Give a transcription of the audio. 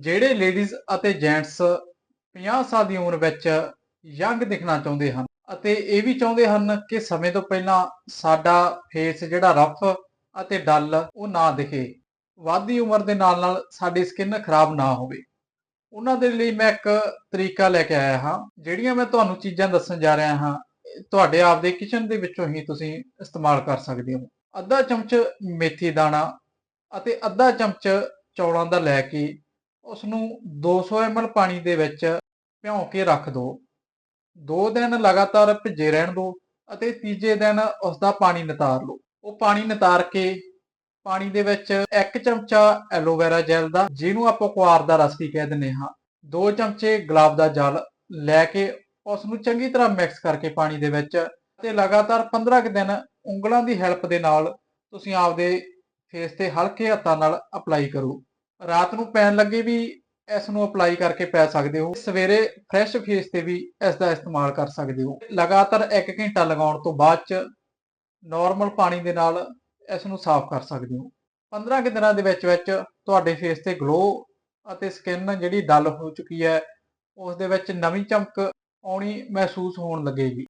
ਜਿਹੜੇ ਲੇਡੀਜ਼ ਅਤੇ ਜੈਂਟਸ 50 ਸਾਲ ਦੀ ਉਮਰ ਵਿੱਚ ਯੰਗ ਦਿਖਣਾ ਚਾਹੁੰਦੇ ਹਨ ਅਤੇ ਇਹ ਵੀ ਚਾਹੁੰਦੇ ਹਨ ਕਿ ਸਮੇਂ ਤੋਂ ਪਹਿਲਾਂ ਸਾਡਾ ਫੇਸ ਜਿਹੜਾ ਰਫ ਅਤੇ ਡਲ ਉਹ ਨਾ ਦਿਖੇ। ਵੱਧਦੀ ਉਮਰ ਦੇ ਨਾਲ ਨਾਲ ਸਾਡੀ ਸਕਿਨ ਖਰਾਬ ਨਾ ਹੋਵੇ। ਉਹਨਾਂ ਦੇ ਲਈ ਮੈਂ ਇੱਕ ਤਰੀਕਾ ਲੈ ਕੇ ਆਇਆ ਹਾਂ, ਜਿਹੜੀਆਂ ਮੈਂ ਤੁਹਾਨੂੰ ਚੀਜ਼ਾਂ ਦੱਸਣ ਜਾ ਰਿਹਾ ਹਾਂ, ਇਹ ਤੁਹਾਡੇ ਆਪਦੇ ਕਿਚਨ ਦੇ ਵਿੱਚੋਂ ਹੀ ਤੁਸੀਂ ਇਸਤੇਮਾਲ ਕਰ ਸਕਦੇ ਹੋ। ਅੱਧਾ ਚਮਚ ਮੇਥੀ ਦਾਣਾ ਅਤੇ ਅੱਧਾ ਚਮਚ ਚੌਲਾਂ ਦਾ ਲੈ ਕੇ ਉਸ ਨੂੰ 200 ml ਪਾਣੀ ਦੇ ਵਿੱਚ ਭਿਉਂ ਕੇ ਰੱਖ ਦਿਓ ਦੋ ਦਿਨ ਲਗਾਤਾਰ ਭਿੱਜੇ ਰਹਿਣ ਦਿਓ ਅਤੇ ਤੀਜੇ ਦਿਨ ਉਸ ਦਾ ਪਾਣੀ ਨਿਤਾਰ ਲਓ। ਉਹ ਪਾਣੀ ਨਿਤਾਰ ਕੇ ਪਾਣੀ ਦੇ ਵਿੱਚ ਇੱਕ ਚਮਚਾ ਐਲੋਵੇਰਾ ਜੈਲ ਦਾ, ਜਿਹਨੂੰ ਆਪਾਂ ਕੁਆਰ ਦਾ ਰਸ ਵੀ ਕਹਿ ਦਿੰਦੇ ਹਾਂ, ਦੋ ਚਮਚੇ ਗੁਲਾਬ ਦਾ ਜਲ ਲੈ ਕੇ ਉਸ ਨੂੰ ਚੰਗੀ ਤਰ੍ਹਾਂ ਮਿਕਸ ਕਰਕੇ ਪਾਣੀ ਦੇ ਵਿੱਚ ਤੇ ਲਗਾਤਾਰ 15 ਕੁ ਦਿਨ ਉਂਗਲਾਂ ਦੀ ਹੈਲਪ ਦੇ ਨਾਲ ਤੁਸੀਂ ਆਪਦੇ ਫੇਸ ਤੇ ਹਲਕੇ ਹੱਥਾਂ ਨਾਲ ਅਪਲਾਈ ਕਰੋ। ਰਾਤ ਨੂੰ ਪੈਣ ਲੱਗੇ ਵੀ ਇਸ ਨੂੰ ਅਪਲਾਈ ਕਰਕੇ ਪੈ ਸਕਦੇ ਹੋ। ਸਵੇਰੇ ਫਰੈਸ਼ ਫੇਸ ਤੇ ਵੀ ਇਸ ਦਾ ਇਸਤੇਮਾਲ ਕਰ ਸਕਦੇ ਹੋ। ਲਗਾਤਾਰ 1 ਘੰਟਾ ਲਗਾਉਣ ਤੋਂ ਬਾਅਦ ਚ ਨਾਰਮਲ ਪਾਣੀ ਦੇ ਨਾਲ ਇਸ ਨੂੰ ਸਾਫ਼ ਕਰ ਸਕਦੇ ਹੋ। 15 ਕੁ ਦਿਨਾਂ ਦੇ ਵਿੱਚ ਵਿੱਚ ਤੁਹਾਡੇ ਫੇਸ ਤੇ ਗਲੋ ਅਤੇ ਸਕਿਨ ਜਿਹੜੀ ਡਲ ਹੋ ਚੁੱਕੀ ਹੈ, ਉਸ ਦੇ ਵਿੱਚ ਨਵੀਂ ਚਮਕ ਆਉਣੀ ਮਹਿਸੂਸ ਹੋਣ ਲੱਗੇਗੀ।